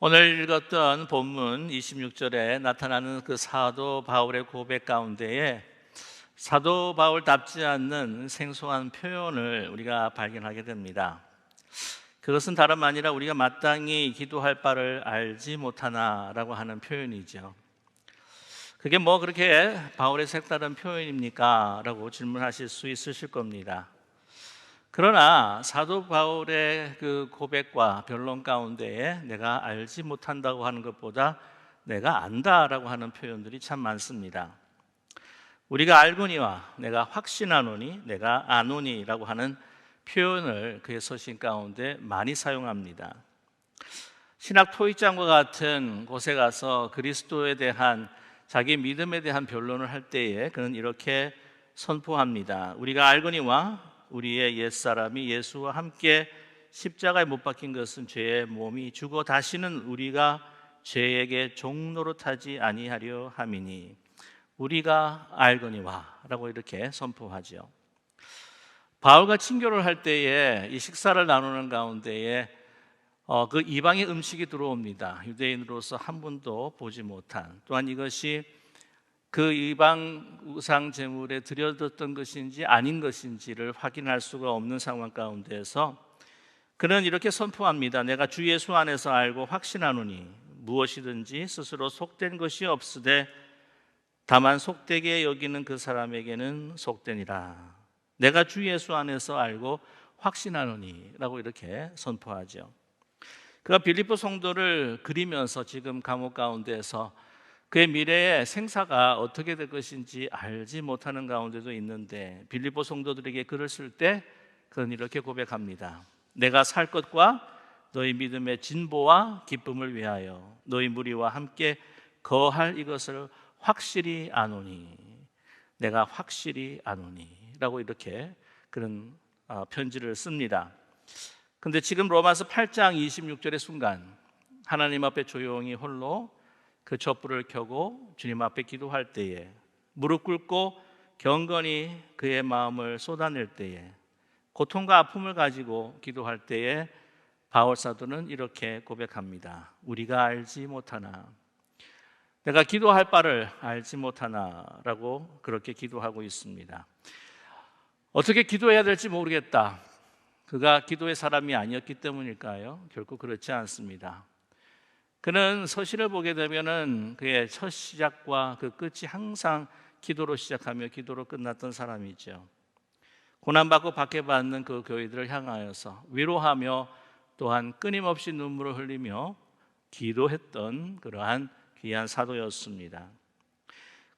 오늘 읽었던 본문 26절에 나타나는 그 사도 바울의 고백 가운데에 사도 바울답지 않는 생소한 표현을 우리가 발견하게 됩니다. 그것은 다름 아니라 우리가 마땅히 기도할 바를 알지 못하나라고 하는 표현이죠. 그게 뭐 그렇게 바울의 색다른 표현입니까? 라고 질문하실 수 있으실 겁니다. 그러나 사도 바울의 그 고백과 변론 가운데에 내가 알지 못한다고 하는 것보다 내가 안다라고 하는 표현들이 참 많습니다. 우리가 알거니와 내가 확신하노니 내가 아노니라고 하는 표현을 그의 서신 가운데 많이 사용합니다. 신학 토익장과 같은 곳에 가서 그리스도에 대한 자기 믿음에 대한 변론을 할 때에 그는 이렇게 선포합니다. 우리가 알거니와 우리의 옛사람이 예수와 함께 십자가에 못 박힌 것은 죄의 몸이 죽어 다시는 우리가 죄에게 종로로 타지 아니하려 함이니 우리가 알거니와라고 이렇게 선포하죠. 바울과 친교를 할 때에 이 식사를 나누는 가운데에 어, 그 이방의 음식이 들어옵니다. 유대인으로서 한 번도 보지 못한 또한 이것이 그 이방 우상 제물에 드려졌던 것인지 아닌 것인지를 확인할 수가 없는 상황 가운데서 그는 이렇게 선포합니다. 내가 주 예수 안에서 알고 확신하노니 무엇이든지 스스로 속된 것이 없으되 다만 속되게 여기는 그 사람에게는 속되니라. 내가 주 예수 안에서 알고 확신하노니라고 이렇게 선포하죠. 그가 빌립보 성도를 그리면서 지금 감옥 가운데서 그의 미래의 생사가 어떻게 될 것인지 알지 못하는 가운데도 있는데 빌립보 성도들에게 글을 쓸 때 그는 이렇게 고백합니다. 내가 살 것과 너희 믿음의 진보와 기쁨을 위하여 너희 무리와 함께 거할 이것을 확실히 아노니 내가 확실히 아노니라고 이렇게 그런 어, 편지를 씁니다. 근데 지금 로마서 8장 26절의 순간 하나님 앞에 조용히 홀로 그 촛불을 켜고 주님 앞에 기도할 때에 무릎 꿇고 경건히 그의 마음을 쏟아낼 때에 고통과 아픔을 가지고 기도할 때에 바울 사도는 이렇게 고백합니다. 우리가 알지 못하나 내가 기도할 바를 알지 못하나라고 그렇게 기도하고 있습니다. 어떻게 기도해야 될지 모르겠다. 그가 기도의 사람이 아니었기 때문일까요? 결코 그렇지 않습니다. 그는 서신을 보게 되면은 그의 첫 시작과 그 끝이 항상 기도로 시작하며 기도로 끝났던 사람이죠. 고난받고 박해받는 그 교회들을 향하여서 위로하며 또한 끊임없이 눈물을 흘리며 기도했던 그러한 귀한 사도였습니다.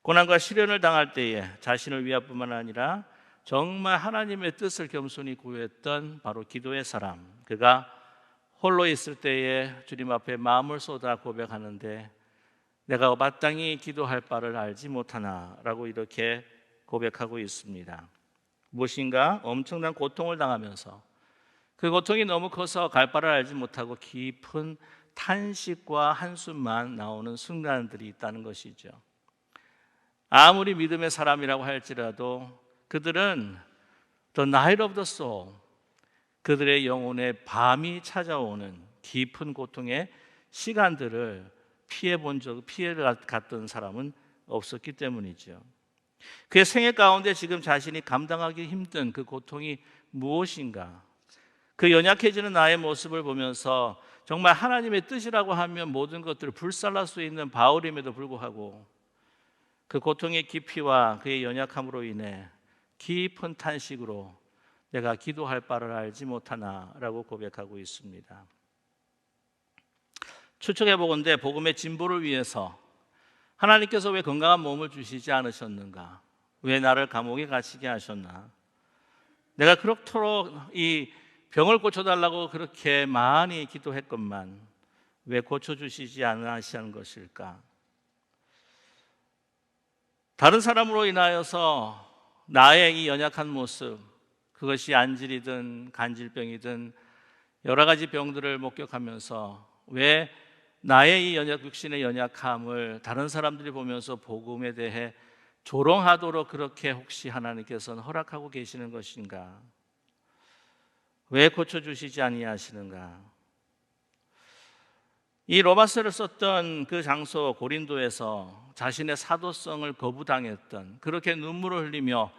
고난과 시련을 당할 때에 자신을 위할 뿐만 아니라 정말 하나님의 뜻을 겸손히 구했던 바로 기도의 사람. 그가 홀로 있을 때에 주님 앞에 마음을 쏟아 고백하는데 내가 마땅히 기도할 바를 알지 못하나라고 이렇게 고백하고 있습니다. 무엇인가 엄청난 고통을 당하면서 그 고통이 너무 커서 갈 바를 알지 못하고 깊은 탄식과 한숨만 나오는 순간들이 있다는 것이죠. 아무리 믿음의 사람이라고 할지라도 그들은 the night of the soul 그들의 영혼에 밤이 찾아오는 깊은 고통의 시간들을 피해 본 적, 피해 갔던 사람은 없었기 때문이죠. 그의 생애 가운데 지금 자신이 감당하기 힘든 그 고통이 무엇인가? 그 연약해지는 나의 모습을 보면서 정말 하나님의 뜻이라고 하면 모든 것들을 불살랄 수 있는 바울임에도 불구하고 그 고통의 깊이와 그의 연약함으로 인해 깊은 탄식으로 내가 기도할 바를 알지 못하나라고 고백하고 있습니다. 추측해 보건대 복음의 진보를 위해서 하나님께서 왜 건강한 몸을 주시지 않으셨는가? 왜 나를 감옥에 갇히게 하셨나? 내가 그렇도록 이 병을 고쳐달라고 그렇게 많이 기도했건만 왜 고쳐주시지 않으시는 것일까? 다른 사람으로 인하여서 나의 이 연약한 모습, 그것이 안질이든 간질병이든 여러 가지 병들을 목격하면서 왜 나의 이 연약 육신의 연약함을 다른 사람들이 보면서 복음에 대해 조롱하도록 그렇게 혹시 하나님께서는 허락하고 계시는 것인가? 왜 고쳐 주시지 아니하시는가? 이 로마서를 썼던 그 장소 고린도에서 자신의 사도성을 거부당했던 그렇게 눈물을 흘리며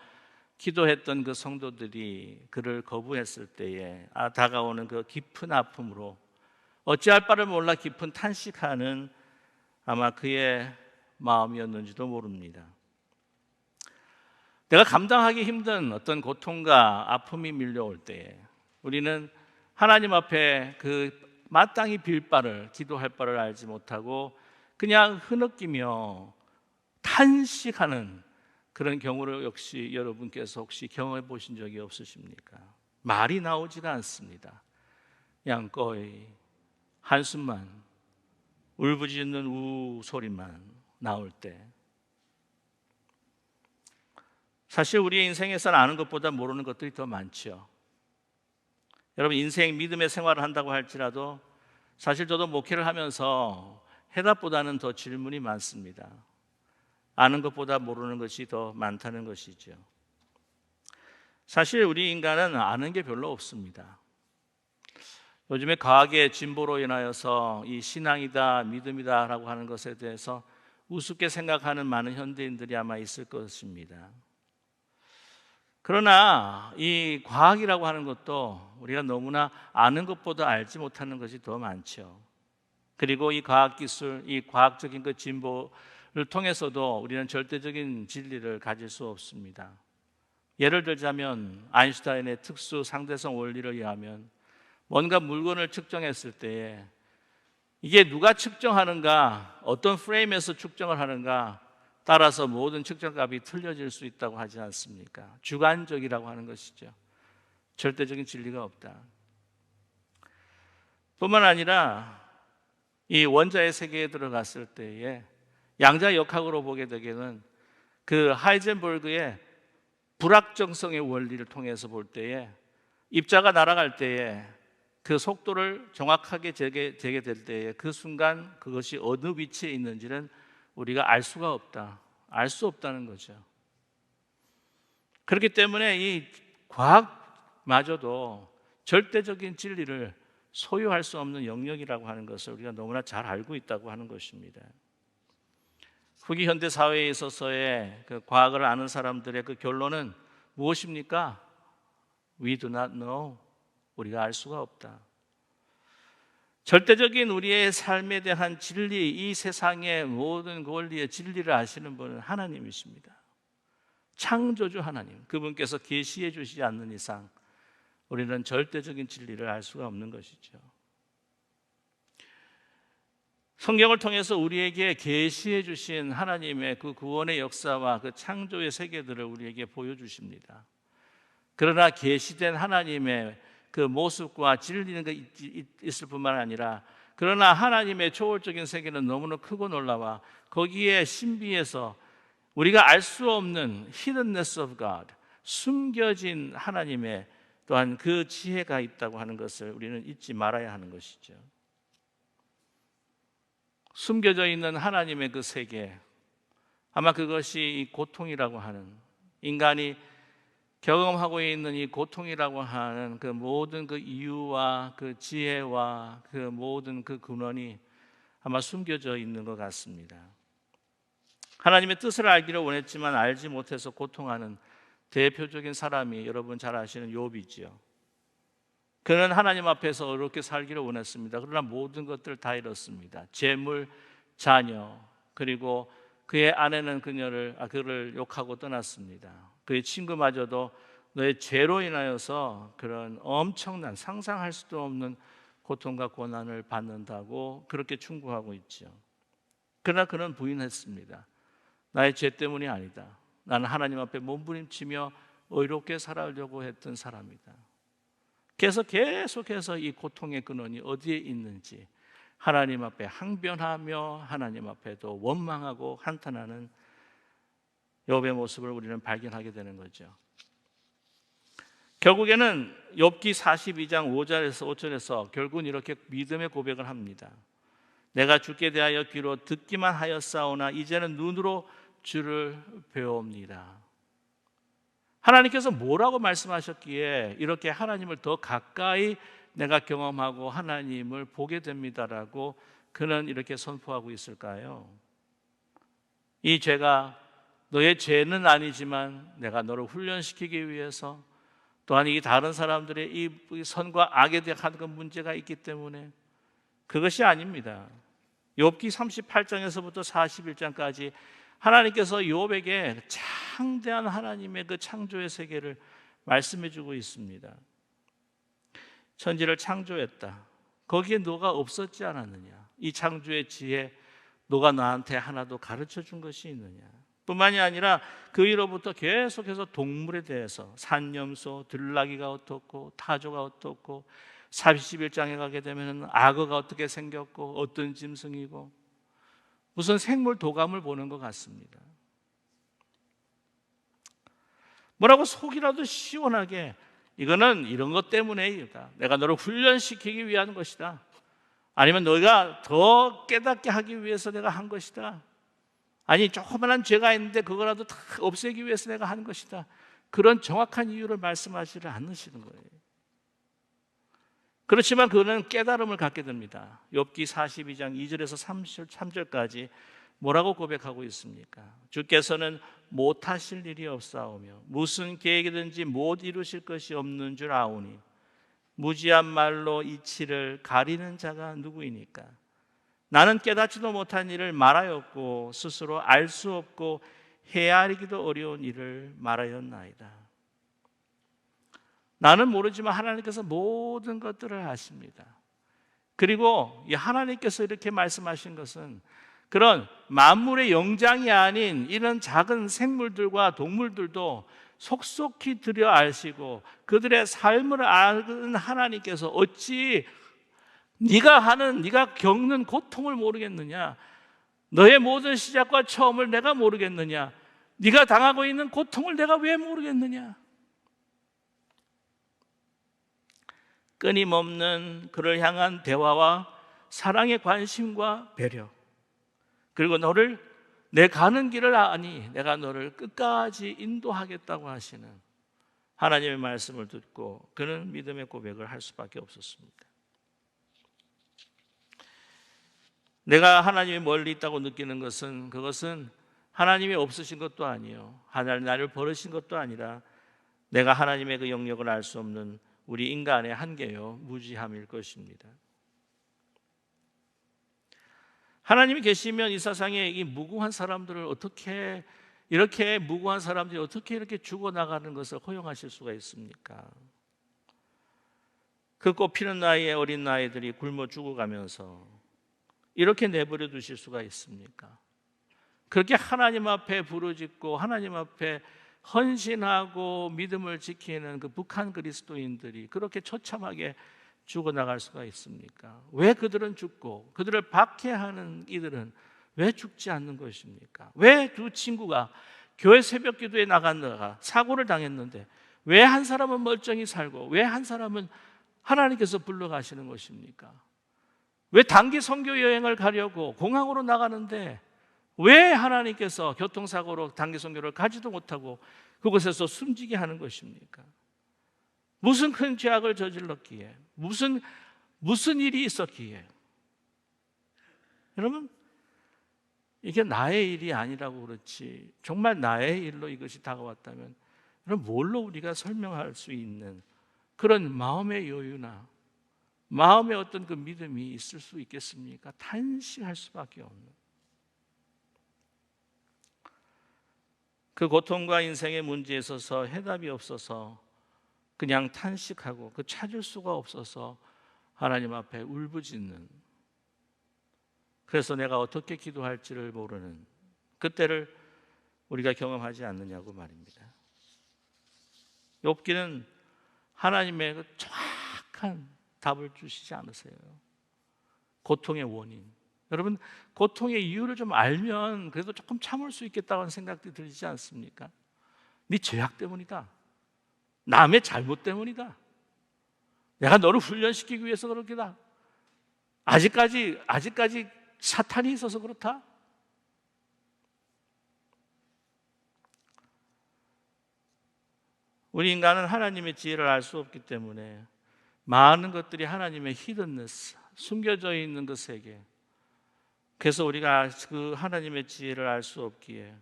기도했던 그 성도들이 그를 거부했을 때에 아, 다가오는 그 깊은 아픔으로 어찌할 바를 몰라 깊은 탄식하는 아마 그의 마음이었는지도 모릅니다. 내가 감당하기 힘든 어떤 고통과 아픔이 밀려올 때에 우리는 하나님 앞에 그 마땅히 빌 바를 기도할 바를 알지 못하고 그냥 흐느끼며 탄식하는 그런 경우를 역시 여러분께서 혹시 경험해 보신 적이 없으십니까? 말이 나오지가 않습니다. 거의 한숨만 울부짖는 우 소리만 나올 때 사실 우리의 인생에서는 아는 것보다 모르는 것들이 더 많죠. 여러분 인생 믿음의 생활을 한다고 할지라도 사실 저도 목회를 하면서 해답보다는 더 질문이 많습니다. 아는 것보다 모르는 것이 더 많다는 것이죠. 사실 우리 인간은 아는 게 별로 없습니다. 요즘에 과학의 진보로 인하여서 이 신앙이다, 믿음이다라고 하는 것에 대해서 우습게 생각하는 많은 현대인들이 아마 있을 것입니다. 그러나 이 과학이라고 하는 것도 우리가 너무나 아는 것보다 알지 못하는 것이 더 많죠. 그리고 이 과학 기술, 이 과학적인 그 진보를 통해서도 우리는 절대적인 진리를 가질 수 없습니다. 예를 들자면 아인슈타인의 특수 상대성 원리를 의하면 뭔가 물건을 측정했을 때에 이게 누가 측정하는가, 어떤 프레임에서 측정을 하는가, 따라서 모든 측정값이 틀려질 수 있다고 하지 않습니까? 주관적이라고 하는 것이죠. 절대적인 진리가 없다. 뿐만 아니라 이 원자의 세계에 들어갔을 때에 양자 역학으로 보게 되게는 그 하이젠버그의 불확정성의 원리를 통해서 볼 때에 입자가 날아갈 때에 그 속도를 정확하게 재게, 재게 될 때에 그 순간 그것이 어느 위치에 있는지는 우리가 알 수가 없다. 알 수 없다는 거죠. 그렇기 때문에 이 과학마저도 절대적인 진리를 소유할 수 없는 영역이라고 하는 것을 우리가 너무나 잘 알고 있다고 하는 것입니다. 후기 현대 사회에 있어서의 그 과학을 아는 사람들의 그 결론은 무엇입니까? We do not know. 우리가 알 수가 없다. 절대적인 우리의 삶에 대한 진리, 이 세상의 모든 권리의 진리를 아시는 분은 하나님이십니다. 창조주 하나님, 그분께서 계시해 주시지 않는 이상 우리는 절대적인 진리를 알 수가 없는 것이죠. 성경을 통해서 우리에게 계시해 주신 하나님의 그 구원의 역사와 그 창조의 세계들을 우리에게 보여 주십니다. 그러나 계시된 하나님의 그 모습과 진리는 그 있을 뿐만 아니라 그러나 하나님의 초월적인 세계는 너무나 크고 놀라와 거기에 신비에서 우리가 알 수 없는 hiddenness of God 숨겨진 하나님의 또한 그 지혜가 있다고 하는 것을 우리는 잊지 말아야 하는 것이죠. 숨겨져 있는 하나님의 그 세계 아마 그것이 고통이라고 하는 인간이 경험하고 있는 이 고통이라고 하는 그 모든 그 이유와 그 지혜와 그 모든 그 근원이 아마 숨겨져 있는 것 같습니다. 하나님의 뜻을 알기를 원했지만 알지 못해서 고통하는 대표적인 사람이 여러분 잘 아시는 욥이지요. 그는 하나님 앞에서 어렵게 살기를 원했습니다. 그러나 모든 것들을 다 잃었습니다. 재물, 자녀, 그리고 그의 아내는 그녀를 아, 그를 욕하고 떠났습니다. 그의 친구마저도 너의 죄로 인하여서 그런 엄청난 상상할 수도 없는 고통과 고난을 받는다고 그렇게 충고하고 있죠. 그러나 그는 부인했습니다. 나의 죄 때문이 아니다. 나는 하나님 앞에 몸부림치며 의롭게 살아려고 했던 사람이다. 그래서 계속해서 이 고통의 근원이 어디에 있는지 하나님 앞에 항변하며 하나님 앞에도 원망하고 한탄하는 욥의 모습을 우리는 발견하게 되는 거죠. 결국에는 욥기 42장 5절에서 5절에서 결국은 이렇게 믿음의 고백을 합니다. 내가 주께 대하여 귀로 듣기만 하였사오나 이제는 눈으로 주를 배웁니다. 하나님께서 뭐라고 말씀하셨기에 이렇게 하나님을 더 가까이 내가 경험하고 하나님을 보게 됩니다라고 그는 이렇게 선포하고 있을까요? 이 죄가 너의 죄는 아니지만 내가 너를 훈련시키기 위해서 또한 이 다른 사람들의 이 선과 악에 대한 그 문제가 있기 때문에 그것이 아닙니다. 욥기 38장에서부터 41장까지 하나님께서 욥에게 창대한 하나님의 그 창조의 세계를 말씀해 주고 있습니다. 천지를 창조했다. 거기에 너가 없었지 않았느냐? 이 창조의 지혜 너가 나한테 하나도 가르쳐 준 것이 있느냐? 뿐만이 아니라 그 위로부터 계속해서 동물에 대해서 산염소, 들나귀가 어떻고 타조가 어떻고 41장에 가게 되면 악어가 어떻게 생겼고 어떤 짐승이고 무슨 생물 도감을 보는 것 같습니다. 뭐라고 속이라도 시원하게 이거는 이런 것 때문에이다. 내가 너를 훈련시키기 위한 것이다. 아니면 너가 더 깨닫게 하기 위해서 내가 한 것이다. 아니 조그만한 죄가 있는데 그거라도 다 없애기 위해서 내가 한 것이다. 그런 정확한 이유를 말씀하지를 않으시는 거예요. 그렇지만 그는 깨달음을 갖게 됩니다. 욥기 42장 2절에서 3절까지 뭐라고 고백하고 있습니까? 주께서는 못하실 일이 없사오며 무슨 계획이든지 못 이루실 것이 없는 줄 아오니 무지한 말로 이치를 가리는 자가 누구이니까 나는 깨닫지도 못한 일을 말하였고 스스로 알 수 없고 헤아리기도 어려운 일을 말하였나이다. 나는 모르지만 하나님께서 모든 것들을 아십니다. 그리고 이 하나님께서 이렇게 말씀하신 것은 그런 만물의 영장이 아닌 이런 작은 생물들과 동물들도 속속히 들여 아시고 그들의 삶을 아는 하나님께서 어찌 네가 하는 네가 겪는 고통을 모르겠느냐? 너의 모든 시작과 처음을 내가 모르겠느냐? 네가 당하고 있는 고통을 내가 왜 모르겠느냐? 끊임없는 그를 향한 대화와 사랑의 관심과 배려 그리고 너를 내 가는 길을 아니 내가 너를 끝까지 인도하겠다고 하시는 하나님의 말씀을 듣고 그는 믿음의 고백을 할 수밖에 없었습니다. 내가 하나님이 멀리 있다고 느끼는 것은 그것은 하나님이 없으신 것도 아니요. 하나님 나를 버리신 것도 아니라 내가 하나님의 그 영역을 알 수 없는 우리 인간의 한계요 무지함일 것입니다. 하나님이 계시면 이 세상에 이 무고한 사람들을 어떻게 이렇게 무고한 사람들이 어떻게 이렇게 죽어 나가는 것을 허용하실 수가 있습니까? 그 꽃피는 나이에 어린 나이들이 굶어 죽어가면서 이렇게 내버려 두실 수가 있습니까? 그렇게 하나님 앞에 부르짖고 하나님 앞에 헌신하고 믿음을 지키는 그 북한 그리스도인들이 그렇게 처참하게 죽어나갈 수가 있습니까? 왜 그들은 죽고 그들을 박해하는 이들은 왜 죽지 않는 것입니까? 왜 두 친구가 교회 새벽 기도에 나갔다가 사고를 당했는데 왜 한 사람은 멀쩡히 살고 왜 한 사람은 하나님께서 불러가시는 것입니까? 왜 단기 선교 여행을 가려고 공항으로 나가는데 왜 하나님께서 교통사고로 단기 선교를 가지도 못하고 그곳에서 숨지게 하는 것입니까? 무슨 큰 죄악을 저질렀기에 무슨 무슨 일이 있었기에 여러분 이게 나의 일이 아니라고 그렇지 정말 나의 일로 이것이 다가왔다면 그럼 뭘로 우리가 설명할 수 있는 그런 마음의 여유나 마음의 어떤 그 믿음이 있을 수 있겠습니까? 탄식할 수밖에 없는 그 고통과 인생의 문제에 있어서 해답이 없어서 그냥 탄식하고 그 찾을 수가 없어서 하나님 앞에 울부짖는 그래서 내가 어떻게 기도할지를 모르는 그때를 우리가 경험하지 않느냐고 말입니다. 욥기는 하나님의 그 정확한 답을 주시지 않으세요. 고통의 원인, 여러분 고통의 이유를 좀 알면 그래도 조금 참을 수 있겠다는 생각도 들지 않습니까? 네 죄악 때문이다. 남의 잘못 때문이다. 내가 너를 훈련시키기 위해서 그렇게다. 아직까지 아직까지 사탄이 있어서 그렇다. 우리 인간은 하나님의 지혜를 알 수 없기 때문에 많은 것들이 하나님의 히든네스, 숨겨져 있는 그 세계, 그래서 우리가 그 하나님의 지혜를 알 수 없기에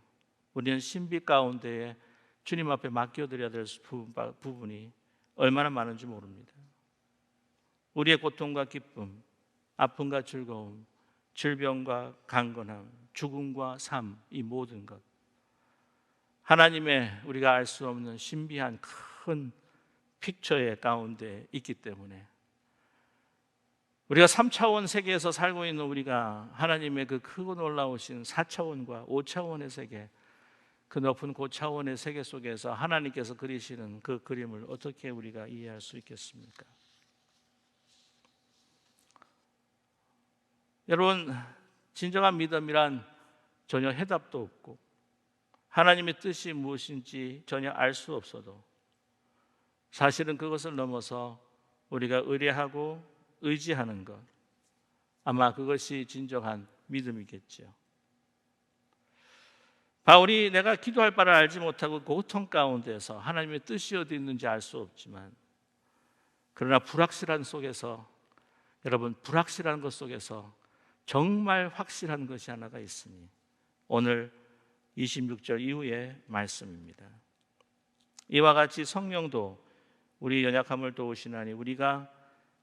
우리는 신비 가운데에 주님 앞에 맡겨드려야 될 부분- 부분이 얼마나 많은지 모릅니다. 우리의 고통과 기쁨, 아픔과 즐거움, 질병과 강건함, 죽음과 삶, 이 모든 것. 하나님의 우리가 알 수 없는 신비한 큰 픽처의 가운데 있기 때문에 우리가 3차원 세계에서 살고 있는 우리가 하나님의 그 크고 놀라우신 4차원과 5차원의 세계 그 높은 고차원의 세계 속에서 하나님께서 그리시는 그 그림을 어떻게 우리가 이해할 수 있겠습니까? 여러분 진정한 믿음이란 전혀 해답도 없고 하나님의 뜻이 무엇인지 전혀 알 수 없어도 사실은 그것을 넘어서 우리가 의뢰하고 의지하는 것 아마 그것이 진정한 믿음이겠지요. 바울이 내가 기도할 바를 알지 못하고 고통 가운데서 하나님의 뜻이 어디 있는지 알 수 없지만 그러나 불확실한 속에서 여러분 불확실한 것 속에서 정말 확실한 것이 하나가 있으니 오늘 26절 이후의 말씀입니다. 이와 같이 성령도 우리 연약함을 도우시나니 우리가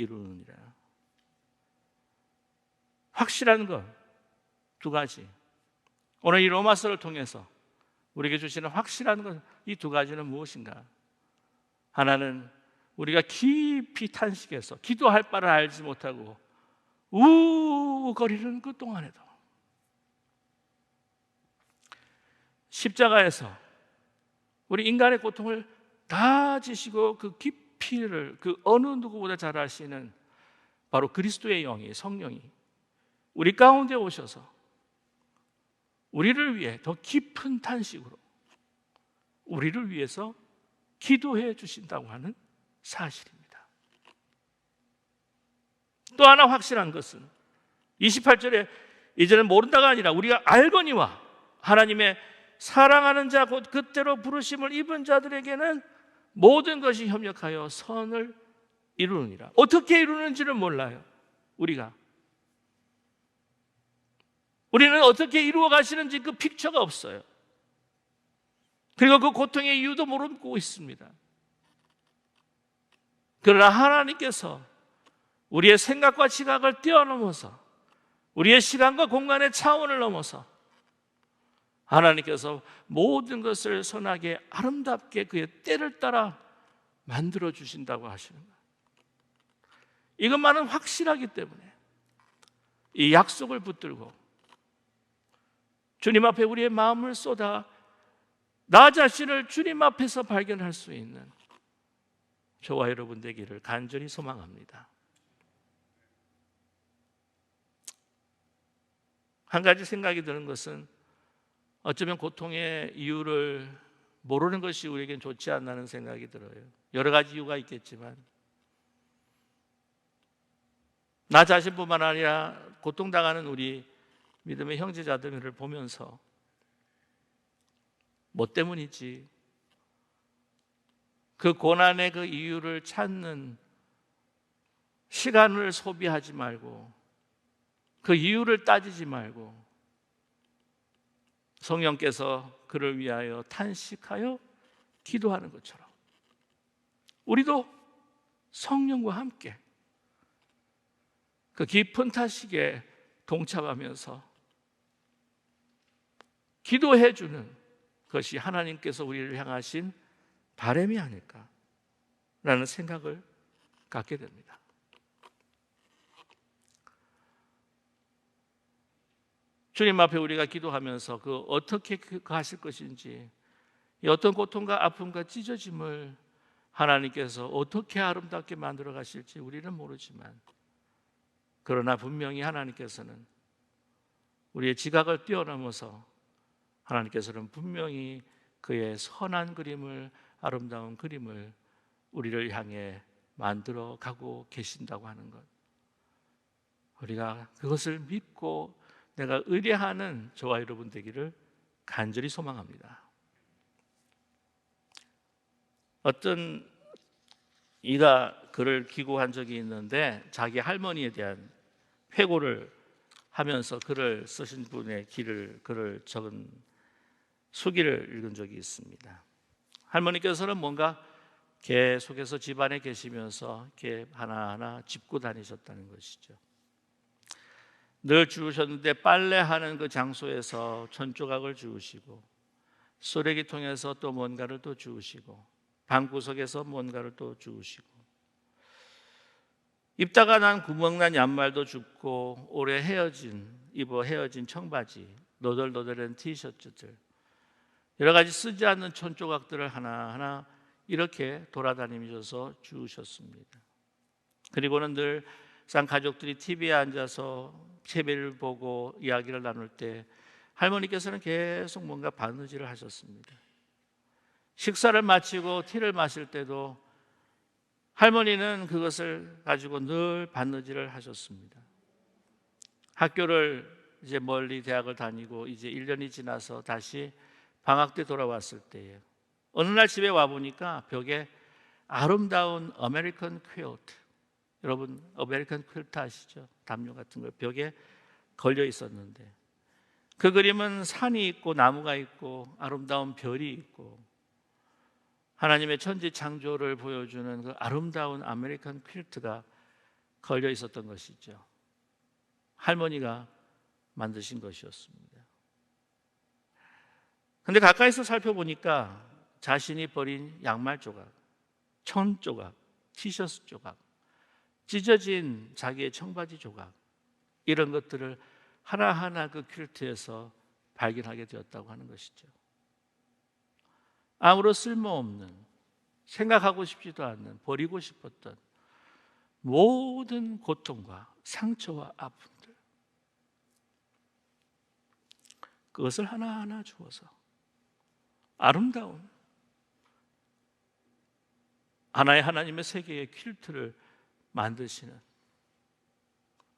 이루느니라. 확실한 것 두 가지. 오늘 이 로마서를 통해서 우리에게 주시는 확실한 것 이 두 가지는 무엇인가? 하나는 우리가 깊이 탄식해서 기도할 바를 알지 못하고 우거리는 그 동안에도 십자가에서 우리 인간의 고통을 다 지시고 그 깊 이를 그 어느 누구보다 잘 아시는 바로 그리스도의 영이 성령이 우리 가운데 오셔서 우리를 위해 더 깊은 탄식으로 우리를 위해서 기도해 주신다고 하는 사실입니다. 또 하나 확실한 것은 28절에 이제는 모른다가 아니라 우리가 알거니와 하나님의 사랑하는 자 곧 그때로 부르심을 입은 자들에게는 모든 것이 협력하여 선을 이루느니라. 어떻게 이루는지를 몰라요. 우리가 우리는 어떻게 이루어 가시는지 그 픽처가 없어요. 그리고 그 고통의 이유도 모르고 있습니다. 그러나 하나님께서 우리의 생각과 지각을 뛰어넘어서 우리의 시간과 공간의 차원을 넘어서 하나님께서 모든 것을 선하게 아름답게 그의 때를 따라 만들어 주신다고 하시는 거예요. 이것만은 확실하기 때문에 이 약속을 붙들고 주님 앞에 우리의 마음을 쏟아 나 자신을 주님 앞에서 발견할 수 있는 저와 여러분 되기를 간절히 소망합니다. 한 가지 생각이 드는 것은 어쩌면 고통의 이유를 모르는 것이 우리에겐 좋지 않다는 생각이 들어요. 여러 가지 이유가 있겠지만 나 자신뿐만 아니라 고통당하는 우리 믿음의 형제자들을 보면서 뭐 때문이지? 그 고난의 그 이유를 찾는 시간을 소비하지 말고 그 이유를 따지지 말고 성령께서 그를 위하여 탄식하여 기도하는 것처럼 우리도 성령과 함께 그 깊은 탄식에 동참하면서 기도해 주는 것이 하나님께서 우리를 향하신 바램이 아닐까라는 생각을 갖게 됩니다. 주님 앞에 우리가 기도하면서 그 어떻게 그 하실 것인지 이 어떤 고통과 아픔과 찢어짐을 하나님께서 어떻게 아름답게 만들어 가실지 우리는 모르지만 그러나 분명히 하나님께서는 우리의 지각을 뛰어넘어서 하나님께서는 분명히 그의 선한 그림을 아름다운 그림을 우리를 향해 만들어 가고 계신다고 하는 것. 우리가 그것을 믿고 내가 의뢰하는 저와 여러분 되기를 간절히 소망합니다. 어떤 이가 글을 기고한 적이 있는데 자기 할머니에 대한 회고를 하면서 글을 쓰신 분의 길을 글을 적은 수기를 읽은 적이 있습니다. 할머니께서는 뭔가 계속해서 집안에 계시면서 개 하나하나 짚고 다니셨다는 것이죠. 늘 주우셨는데 빨래하는 그 장소에서 천조각을 주우시고 쓰레기통에서 또 뭔가를 또 주우시고 방구석에서 뭔가를 또 주우시고 입다가 난 구멍난 양말도 줍고 오래 헤어진 입어 헤어진 청바지 너덜너덜한 티셔츠들 여러 가지 쓰지 않는 천조각들을 하나하나 이렇게 돌아다니면서 주우셨습니다. 그리고는 늘상 가족들이 TV에 앉아서 TV를 보고 이야기를 나눌 때 할머니께서는 계속 뭔가 바느질을 하셨습니다. 식사를 마치고 티를 마실 때도 할머니는 그것을 가지고 늘 바느질을 하셨습니다. 학교를 이제 멀리 대학을 다니고 이제 1년이 지나서 다시 방학 때 돌아왔을 때에 어느 날 집에 와 보니까 벽에 아름다운 아메리칸 퀼트 여러분 아메리칸 퀼트 아시죠? 담요 같은 거 벽에 걸려 있었는데 그 그림은 산이 있고 나무가 있고 아름다운 별이 있고 하나님의 천지 창조를 보여주는 그 아름다운 아메리칸 퀼트가 걸려 있었던 것이죠. 할머니가 만드신 것이었습니다. 근데 가까이서 살펴보니까 자신이 버린 양말 조각, 천 조각, 티셔츠 조각, 찢어진 자기의 청바지 조각 이런 것들을 하나하나 그 퀼트에서 발견하게 되었다고 하는 것이죠. 아무런 쓸모없는 생각하고 싶지도 않는 버리고 싶었던 모든 고통과 상처와 아픔들 그것을 하나하나 주어서 아름다운 하나의 하나님의 세계의 퀼트를 만드시는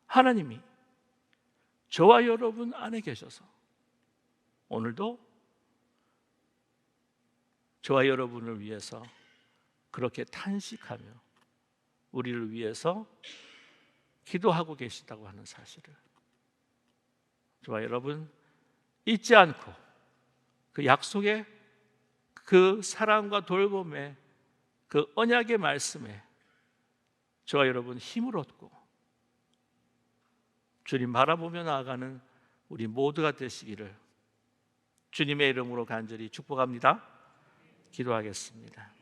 하나님이 저와 여러분 안에 계셔서 오늘도 저와 여러분을 위해서 그렇게 탄식하며 우리를 위해서 기도하고 계시다고 하는 사실을 저와 여러분 잊지 않고 그 약속의 그 사랑과 돌봄의 그 언약의 말씀에 저와 여러분 힘을 얻고 주님 바라보며 나아가는 우리 모두가 되시기를 주님의 이름으로 간절히 축복합니다. 기도하겠습니다.